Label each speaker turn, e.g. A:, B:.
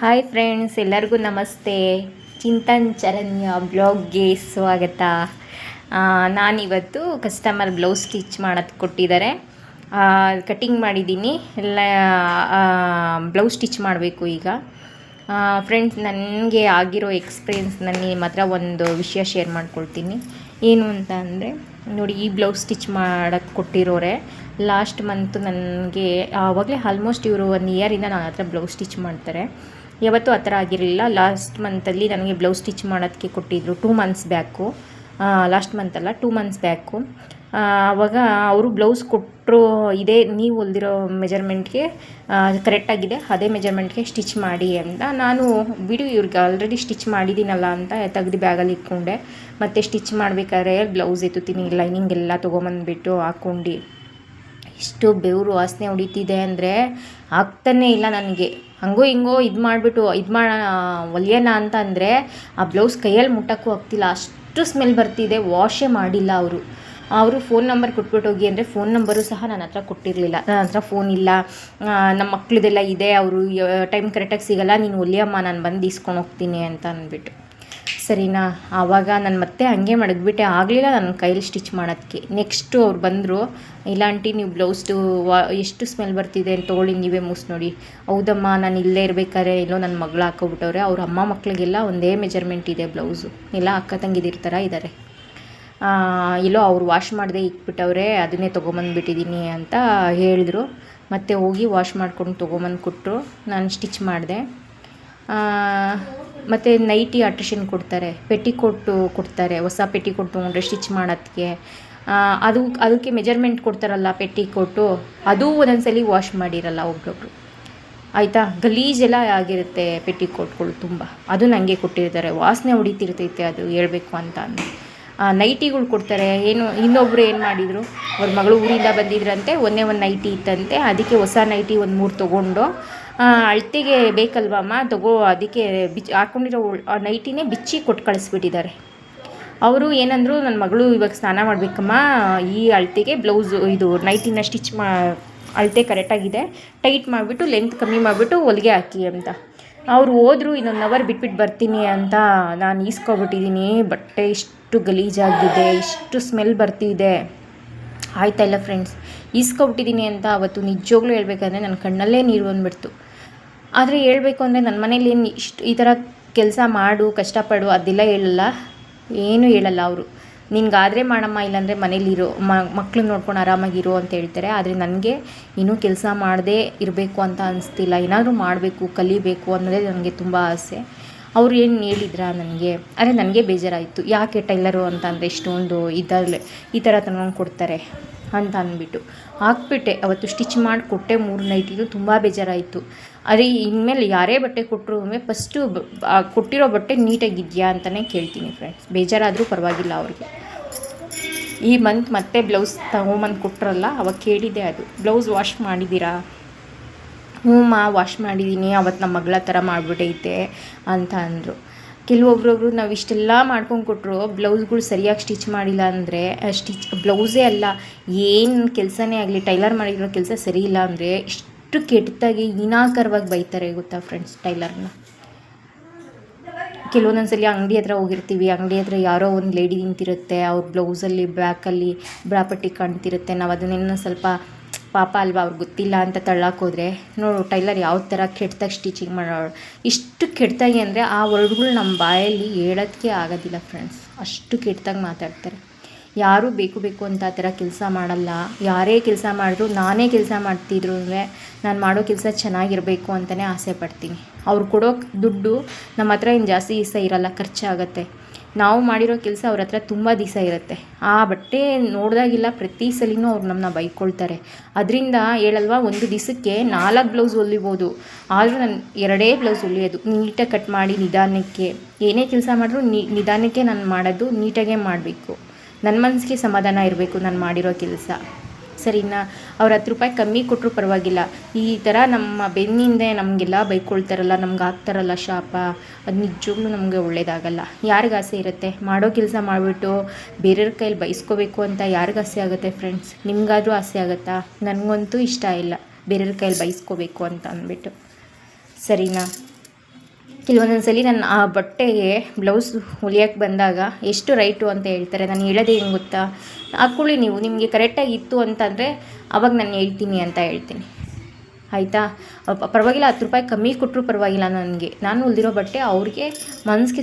A: Hi friends ಎಲ್ಲರಿಗೂ ನಮಸ್ತೆ. ಚಿಂತನ್ ಚರಣ್ಯ ಬ್ಲಾಗ್ಗೆ ಸ್ವಾಗತ. ನಾನಿವತ್ತು ಕಸ್ಟಮರ್ ಬ್ಲೌಸ್ ಸ್ಟಿಚ್ ಮಾಡೋದು ಕೊಟ್ಟಿದ್ದಾರೆ. ಕಟ್ಟಿಂಗ್ ಮಾಡಿದ್ದೀನಿ. ಎಲ್ಲ ಬ್ಲೌಸ್ ಸ್ಟಿಚ್ ಮಾಡಬೇಕು ಈಗ. ಫ್ರೆಂಡ್ಸ್ ನನಗೆ ಆಗಿರೋ ಎಕ್ಸ್ಪೀರಿಯೆನ್ಸ್ ನಾನು ನಿಮ್ಮ ಹತ್ರ ಒಂದು ವಿಷಯ ಶೇರ್ ಮಾಡ್ಕೊಳ್ತೀನಿ. ಏನು ಅಂತ ಅಂದರೆ, ನೋಡಿ, ಈ ಬ್ಲೌಸ್ ಸ್ಟಿಚ್ ಮಾಡೋಕ್ಕೆ ಕೊಟ್ಟಿರೋರೆ. ಲಾಸ್ಟ್ ಮಂತ್ ನನಗೆ, ಆವಾಗಲೇ ಆಲ್ಮೋಸ್ಟ್ ಇವರು ಒನ್ ಇಯರಿಂದ ನನ್ನ ಹತ್ರ ಬ್ಲೌಸ್ ಸ್ಟಿಚ್ ಮಾಡ್ತಾರೆ. ಯಾವತ್ತೂ ಆ ಥರ ಆಗಿರಲಿಲ್ಲ. ಲಾಸ್ಟ್ ಮಂತಲ್ಲಿ ನನಗೆ ಬ್ಲೌಸ್ ಸ್ಟಿಚ್ ಮಾಡೋದಕ್ಕೆ ಕೊಟ್ಟಿದ್ದರು ಟೂ ಮಂತ್ಸ್ ಬ್ಯಾಕು ಲಾಸ್ಟ್ ಮಂತಲ್ಲ ಟೂ ಮಂತ್ಸ್ ಬ್ಯಾಕು ಆವಾಗ ಅವರು ಬ್ಲೌಸ್ ಕೊಟ್ಟರು, ಇದೇ ನೀವು ಹೊಲ್ದಿರೋ ಮೆಜರ್ಮೆಂಟ್ಗೆ ಕರೆಕ್ಟಾಗಿದೆ ಅದೇ ಮೆಜರ್ಮೆಂಟ್ಗೆ ಸ್ಟಿಚ್ ಮಾಡಿ ಅಂತ ನಾನು ಬಿಡು ಇವ್ರಿಗೆ ಆಲ್ರೆಡಿ ಸ್ಟಿಚ್ ಮಾಡಿದ್ದೀನಲ್ಲ ಅಂತ ತೆಗ್ದು ಬ್ಯಾಗಲ್ಲಿ ಇಟ್ಕೊಂಡೆ. ಮತ್ತು ಸ್ಟಿಚ್ ಮಾಡಬೇಕಾದ್ರೆ ಬ್ಲೌಸ್ ಎತ್ತುತ್ತೀನಿ ಲೈನಿಂಗ್ ಎಲ್ಲ ತೊಗೊಂಬಂದ್ಬಿಟ್ಟು ಹಾಕ್ಕೊಂಡು. ಇಷ್ಟು ಬೆವರು ವಾಸನೆ ಹೊಡಿತಿದೆ ಅಂದರೆ ಆಗ್ತಾನೇ ಇಲ್ಲ ನನಗೆ. ಹಂಗೋ ಹಿಂಗೋ ಇದು ಮಾಡಿಬಿಟ್ಟು, ಇದು ಮಾಡ ಹೊಲಿಯೋಣ ಅಂತ ಅಂದರೆ ಆ ಬ್ಲೌಸ್ ಕೈಯಲ್ಲಿ ಮುಟ್ಟೋಕ್ಕೂ ಆಗ್ತಿಲ್ಲ. ಅಷ್ಟು ಸ್ಮೆಲ್ ಬರ್ತಿದೆ ವಾಶೇ ಮಾಡಿಲ್ಲ ಅವರು. ಅವರು ಫೋನ್ ನಂಬರ್ ಕೊಟ್ಬಿಟ್ಟು ಹೋಗಿ ಅಂದರೆ ಫೋನ್ ನಂಬರು ಸಹ ನನ್ನ ಹತ್ರ ಕೊಟ್ಟಿರಲಿಲ್ಲ. ನನ್ನ ಹತ್ರ ಫೋನ್ ಇಲ್ಲ. ನಮ್ಮ ಮಕ್ಕಳದೆಲ್ಲ ಇದೆ. ಅವರು ಟೈಮ್ ಕರೆಕ್ಟಾಗಿ ಸಿಗಲ್ಲ. ನೀನು ಒಲಿಯಮ್ಮ, ನಾನು ಬಂದು ಇಸ್ಕೊಂಡು ಹೋಗ್ತೀನಿ ಅಂತ ಅಂದ್ಬಿಟ್ಟು. ಸರಿನಾ? ಆವಾಗ ನಾನು ಮತ್ತೆ ಹಂಗೆ ಮಡಗ್ಬಿಟ್ಟೆ. ಆಗಲಿಲ್ಲ ನನ್ನ ಕೈಲಿ ಸ್ಟಿಚ್ ಮಾಡೋದಕ್ಕೆ ನೆಕ್ಸ್ಟು ಅವ್ರು ಬಂದರು, ಇಲ್ಲ ಆಂಟಿ, ನೀವು ಬ್ಲೌಸ್ದು ವಾ, ಎಷ್ಟು ಸ್ಮೆಲ್ ಬರ್ತಿದೆ ಅಂತ ತೊಗೊಳ್ಳಿ ನೀವೇ ಮೂಸ್ ನೋಡಿ. ಹೌದಮ್ಮ, ನಾನು ಇಲ್ಲೇ ಇರಬೇಕಾದ್ರೆ ಇಲ್ಲೋ ನನ್ನ ಮಗಳು ಹಾಕೋಬಿಟ್ಟವ್ರೆ. ಅವ್ರ ಅಮ್ಮ ಮಕ್ಕಳಿಗೆಲ್ಲ ಒಂದೇ ಮೆಜರ್ಮೆಂಟ್ ಇದೆ ಬ್ಲೌಸು ಎಲ್ಲ ಅಕ್ಕ ತಂಗಿದಿರ್ತಾರ ಇದ್ದಾರೆ ಎಲ್ಲೋ ಅವ್ರು ವಾಶ್ ಮಾಡದೆ ಇಟ್ಬಿಟ್ಟವ್ರೆ, ಅದನ್ನೇ ತೊಗೊಂಬಂದ್ಬಿಟ್ಟಿದ್ದೀನಿ ಅಂತ ಹೇಳಿದ್ರು. ಮತ್ತೆ ಹೋಗಿ ವಾಶ್ ಮಾಡ್ಕೊಂಡು ತೊಗೊಂಬಂದು ಕೊಟ್ಟರು ನಾನು ಸ್ಟಿಚ್ ಮಾಡಿದೆ. ಮತ್ತು ನೈಟಿ ಆಟ್ರಿಷನ್ ಕೊಡ್ತಾರೆ ಪೆಟ್ಟಿಕೋಟು ಕೊಡ್ತಾರೆ, ಹೊಸ ಪೆಟ್ಟಿಕೋಟ್ ತೊಗೊಂಡ್ರೆ ಸ್ಟಿಚ್ ಮಾಡೋದಕ್ಕೆ ಅದು, ಅದಕ್ಕೆ ಮೆಜರ್ಮೆಂಟ್ ಕೊಡ್ತಾರಲ್ಲ ಪೆಟ್ಟಿಕೋಟು ಅದು ಒಂದೊಂದ್ಸಲಿ ವಾಶ್ ಮಾಡಿರಲ್ಲ ಒಬ್ರೊಬ್ರು. ಆಯಿತಾ? ಗಲೀಜೆಲ್ಲ ಆಗಿರುತ್ತೆ ಪೆಟ್ಟಿಕೋಟ್ಗಳು ತುಂಬ. ಅದು ನನಗೆ ಕೊಟ್ಟಿರ್ತಾರೆ. ವಾಸನೆ ಹೊಡಿತಿರ್ತೈತೆ ಅದು ಹೇಳ್ಬೇಕು ಅಂತ ಅಂದರೆ ನೈಟಿಗಳು ಕೊಡ್ತಾರೆ. ಏನು ಇನ್ನೊಬ್ಬರು ಏನು ಮಾಡಿದರು? ಅವ್ರ ಮಗಳು ಊರಿಂದ ಬಂದಿದ್ರಂತೆ, ಒಂದೇ ಒಂದು ನೈಟಿ ಇತ್ತಂತೆ. ಅದಕ್ಕೆ ಹೊಸ ನೈಟಿ ಒಂದು ಮೂರು ತೊಗೊಂಡು ಅಳತೆಗೆ ಬೇಕಲ್ವಮ್ಮ ತಗೋ, ಅದಕ್ಕೆ ಬಿಚ್ಚಿ ಹಾಕ್ಕೊಂಡಿರೋ ಆ ನೈಟಿನೇ ಬಿಚ್ಚಿ ಕೊಟ್ಟು ಕಳಿಸ್ಬಿಟ್ಟಿದ್ದಾರೆ. ಅವರು ಏನಂದರು ನನ್ನ ಮಗಳು ಇವಾಗ ಸ್ನಾನ ಮಾಡಬೇಕಮ್ಮ. ಈ ಅಳತೆಗೆ ಬ್ಲೌಸು ಇದು ನೈಟಿನ ಸ್ಟಿಚ್ ಮಾ, ಅಳತೆ ಕರೆಕ್ಟಾಗಿದೆ ಟೈಟ್ ಮಾಡಿಬಿಟ್ಟು ಲೆಂತ್ ಕಮ್ಮಿ ಮಾಡಿಬಿಟ್ಟು ಹೊಲಿಗೆ ಹಾಕಿ ಅಂತ. ಅವರು ಹೋದರು, ಇನ್ನೊಂದು ಅವರ್ ಬಿಟ್ಬಿಟ್ಟು ಬರ್ತೀನಿ ಅಂತ. ನಾನು ಈಸ್ಕೊಬಿಟ್ಟಿದ್ದೀನಿ. ಬಟ್ಟೆ ಇಷ್ಟು ಗಲೀಜಾಗಿದೆ, ಇಷ್ಟು ಸ್ಮೆಲ್ ಬರ್ತಿದೆ. ಆಯ್ತಾ ಇಲ್ಲ ಫ್ರೆಂಡ್ಸ್ ಈಸ್ಕೊಬಿಟ್ಟಿದ್ದೀನಿ ಅಂತ ಅವತ್ತು ನಿಜವಾಗ್ಲೂ ಹೇಳ್ಬೇಕಂದ್ರೆ ನನ್ನ ಕಣ್ಣಲ್ಲೇ ನೀರು ಬಂದುಬಿಡ್ತು. ಆದರೆ ಹೇಳಬೇಕು ಅಂದರೆ ನನ್ನ ಮನೇಲಿ ಏನು ಇಷ್ಟು ಈ ಥರ ಕೆಲಸ ಮಾಡು, ಕಷ್ಟಪಡು, ಅದೆಲ್ಲ ಹೇಳಲ್ಲ. ಏನೂ ಹೇಳಲ್ಲ ಅವರು. ನಿನಗಾದರೆ ಮಾಡಮ್ಮ ಇಲ್ಲಾಂದರೆ ಮನೇಲಿರೋ ಮಕ್ಳು ನೋಡ್ಕೊಂಡು ಆರಾಮಾಗಿರು ಅಂತ ಹೇಳ್ತಾರೆ. ಆದರೆ ನನಗೆ ಇನ್ನೂ ಕೆಲಸ ಮಾಡದೇ ಇರಬೇಕು ಅಂತ ಅನಿಸ್ತಿಲ್ಲ. ಏನಾದರೂ ಮಾಡಬೇಕು, ಕಲಿಬೇಕು ಅನ್ನೋದೇ ನನಗೆ ತುಂಬ ಆಸೆ. ಅವ್ರು ಏನು ಹೇಳಿದ್ರ ನನಗೆ? ಅಂದರೆ ನನಗೆ ಬೇಜಾರಾಯಿತು. ಯಾಕೆ ಟೈಲರು ಅಂತ ಅಂದರೆ ಇಷ್ಟೊಂದು ಇದರಲ್ಲಿ ಈ ಥರ ತಗೊಂಡು ಕೊಡ್ತಾರೆ ಅಂತ ಅಂದ್ಬಿಟ್ಟು. ಹಾಕ್ಬಿಟ್ಟೆ. ಅವತ್ತು ಸ್ಟಿಚ್ ಮಾಡಿ ಕೊಟ್ಟೆ ಮೂರು ನೈಟಿದು ತುಂಬ ಬೇಜಾರಾಯಿತು. ಅದೇ ಇನ್ಮೇಲೆ ಯಾರೇ ಬಟ್ಟೆ ಕೊಟ್ಟರು ಫಸ್ಟು ಕೊಟ್ಟಿರೋ ಬಟ್ಟೆ ನೀಟಾಗಿದೆಯಾ ಅಂತಲೇ ಕೇಳ್ತೀನಿ ಫ್ರೆಂಡ್ಸ್ ಬೇಜಾರಾದರೂ ಪರವಾಗಿಲ್ಲ ಅವ್ರಿಗೆ. ಈ ಮಂತ್ ಮತ್ತೆ ಬ್ಲೌಸ್ ತಗೊಂಬಂದು ಕೊಟ್ಟರಲ್ಲ ಅವಾಗ ಕೇಳಿದೆ ಅದು. ಬ್ಲೌಸ್ ವಾಶ್ ಮಾಡಿದ್ದೀರಾ ಹ್ಞೂ ಮಾ ವಾಶ್ ಮಾಡಿದ್ದೀನಿ ಅವತ್ತು ನಮ್ಮ ಮಗಳ ಥರ ಮಾಡಿಬಿಟ್ಟೈತೆ ಅಂತ ಅಂದರು. ಕೆಲವೊಬ್ರೊಬ್ರು ನಾವು ಇಷ್ಟೆಲ್ಲ ಮಾಡ್ಕೊಂಡು ಕೊಟ್ಟರು ಬ್ಲೌಸ್ಗಳು ಸರಿಯಾಗಿ ಸ್ಟಿಚ್ ಮಾಡಿಲ್ಲ ಅಂದರೆ ಸ್ಟಿಚ್ ಬ್ಲೌಸೇ ಅಲ್ಲ, ಏನು ಕೆಲಸನೇ ಆಗಲಿ, ಟೈಲರ್ ಮಾಡಿರೋ ಕೆಲಸ ಸರಿ ಇಲ್ಲ ಅಂದರೆ ಇಷ್ಟು ಕೆಟ್ಟದಾಗಿ ಇನಾಕರವಾಗಿ ಬೈತಾರೆ ಗೊತ್ತಾ ಫ್ರೆಂಡ್ಸ್ ಟೈಲರ್ನ. ಕೆಲವೊಂದೊಂದು ಸಲ ಅಂಗಡಿ ಹತ್ರ ಹೋಗಿರ್ತೀವಿ, ಅಂಗಡಿ ಹತ್ರ ಯಾರೋ ಒಂದು ಲೇಡಿ ನಿಂತಿರುತ್ತೆ, ಅವ್ರ ಬ್ಲೌಸಲ್ಲಿ, ಬ್ಯಾಕಲ್ಲಿ ಬ್ರಾಪಟ್ಟಿ ಕಾಣ್ತಿರುತ್ತೆ, ನಾವು ಅದನ್ನೇನೋ ಸ್ವಲ್ಪ ಪಾಪ ಅಲ್ವಾ ಅವ್ರಿಗೆ ಗೊತ್ತಿಲ್ಲ ಅಂತ ತಳ್ಳಾಕೋದ್ರೆ ನೋಡು, ಟೈಲರ್ ಯಾವ ಥರ ಕೆಟ್ಟದಾಗಿ ಸ್ಟಿಚಿಂಗ್ ಮಾಡೋರು. ಇಷ್ಟು ಕೆಟ್ಟದಾಗಿ ಅಂದರೆ ಆ ವರ್ಡ್ಗಳು ನಮ್ಮ ಬಾಯಲ್ಲಿ ಹೇಳೋದಕ್ಕೆ ಆಗೋದಿಲ್ಲ ಫ್ರೆಂಡ್ಸ್ ಅಷ್ಟು ಕೆಟ್ಟದಾಗಿ ಮಾತಾಡ್ತಾರೆ. ಯಾರೂ ಬೇಕು ಬೇಕು ಅಂತ ಆ ಥರ ಕೆಲಸ ಮಾಡಲ್ಲ. ಯಾರೇ ಕೆಲಸ ಮಾಡಿದ್ರು ನಾನೇ ಕೆಲಸ ಮಾಡ್ತಿದ್ರು ನಾನು ಮಾಡೋ ಕೆಲಸ ಚೆನ್ನಾಗಿರಬೇಕು ಅಂತಲೇ ಆಸೆ ಪಡ್ತೀನಿ. ಅವ್ರು ಕೊಡೋ ದುಡ್ಡು ನಮ್ಮ ಹತ್ರ ಏನು ಜಾಸ್ತಿ ಇಸ ಇರಲ್ಲ, ಖರ್ಚಾಗತ್ತೆ. ನಾವು ಮಾಡಿರೋ ಕೆಲಸ ಅವ್ರ ಹತ್ರ ತುಂಬ ದಿವಸ ಇರುತ್ತೆ. ಆ ಬಟ್ಟೆ ನೋಡಿದಾಗಿಲ್ಲ ಪ್ರತಿ ಸಲಿನೂ ಅವ್ರು ನಮ್ಮನ್ನ ಬೈಕೊಳ್ತಾರೆ. ಅದರಿಂದ ಹೇಳಲ್ವಾ, ಒಂದು ದಿವಸಕ್ಕೆ ನಾಲ್ಕು ಬ್ಲೌಸ್ ಹೊಲಿಬೋದು. ಆದರೂ ನಾನು ಎರಡೇ ಬ್ಲೌಸ್ ಹೊಲಿಯೋದು. ನೀಟಾಗಿ ಕಟ್ ಮಾಡಿ ನಿಧಾನಕ್ಕೆ. ಏನೇ ಕೆಲಸ ಮಾಡಿದ್ರು ನಿಧಾನಕ್ಕೆ ನಾನು ಮಾಡೋದು ನೀಟಾಗೇ ಮಾಡಬೇಕು. ನನ್ನ ಮನಸ್ಸಿಗೆ ಸಮಾಧಾನ ಇರಬೇಕು ನಾನು ಮಾಡಿರೋ ಕೆಲಸ. ಸರಿನಾ? ಅವ್ರು ಹತ್ತು ರೂಪಾಯಿ ಕಮ್ಮಿ ಕೊಟ್ಟರು ಪರವಾಗಿಲ್ಲ. ಈ ಥರ ನಮ್ಮ ಬೆನ್ನಿಂದೆ ನಮಗೆಲ್ಲ ಬೈಕೊಳ್ತಾರಲ್ಲ, ನಮ್ಗೆ ಆಗ್ತಾರಲ್ಲ ಶಾಪ, ಅದು ನಿಜವಾಗ್ಲೂ ನಮಗೆ ಒಳ್ಳೇದಾಗಲ್ಲ. ಯಾರಿಗ ಆಸೆ ಇರುತ್ತೆ? ಮಾಡೋ ಕೆಲಸ ಮಾಡಿಬಿಟ್ಟು ಬೇರೆಯವ್ರ ಕೈಲಿ ಬೈಸ್ಕೋಬೇಕು ಅಂತ ಯಾರಿಗ ಆಸೆ ಆಗುತ್ತೆ ಫ್ರೆಂಡ್ಸ್ ನಿಮಗಾದರೂ ಆಸೆ ಆಗುತ್ತಾ? ನನಗಂತೂ ಇಷ್ಟ ಇಲ್ಲ ಬೇರೆಯವ್ರ ಕೈಲಿ ಬೈಸ್ಕೋಬೇಕು ಅಂತ ಅಂದ್ಬಿಟ್ಟು. ಸರಿನಾ? ಕೆಲವೊಂದೊಂದು ಸಲ ನಾನು ಆ ಬಟ್ಟೆಗೆ ಬ್ಲೌಸ್ ಹೊಲಿಯೋಕ್ಕೆ ಬಂದಾಗ ಎಷ್ಟು ರೈಟು ಅಂತ ಹೇಳ್ತಾರೆ, ನಾನು ಹೇಳೋದೇ ಹೆಂಗೆ ಗೊತ್ತಾ? ಹಾಕ್ಕೊಳ್ಳಿ ನೀವು, ನಿಮಗೆ ಕರೆಕ್ಟಾಗಿ ಇತ್ತು ಅಂತಂದರೆ ಅವಾಗ ನಾನು ಹೇಳ್ತೀನಿ ಅಂತ ಹೇಳ್ತೀನಿ. ಆಯಿತಾ? ಪರವಾಗಿಲ್ಲ, ಹತ್ತು ರೂಪಾಯಿ ಕಮ್ಮಿ ಕೊಟ್ಟರು ಪರವಾಗಿಲ್ಲ ನನಗೆ. ನಾನು ಹೊಲ್ದಿರೋ ಬಟ್ಟೆ ಅವ್ರಿಗೆ ಮನ್ಸಿಗೆ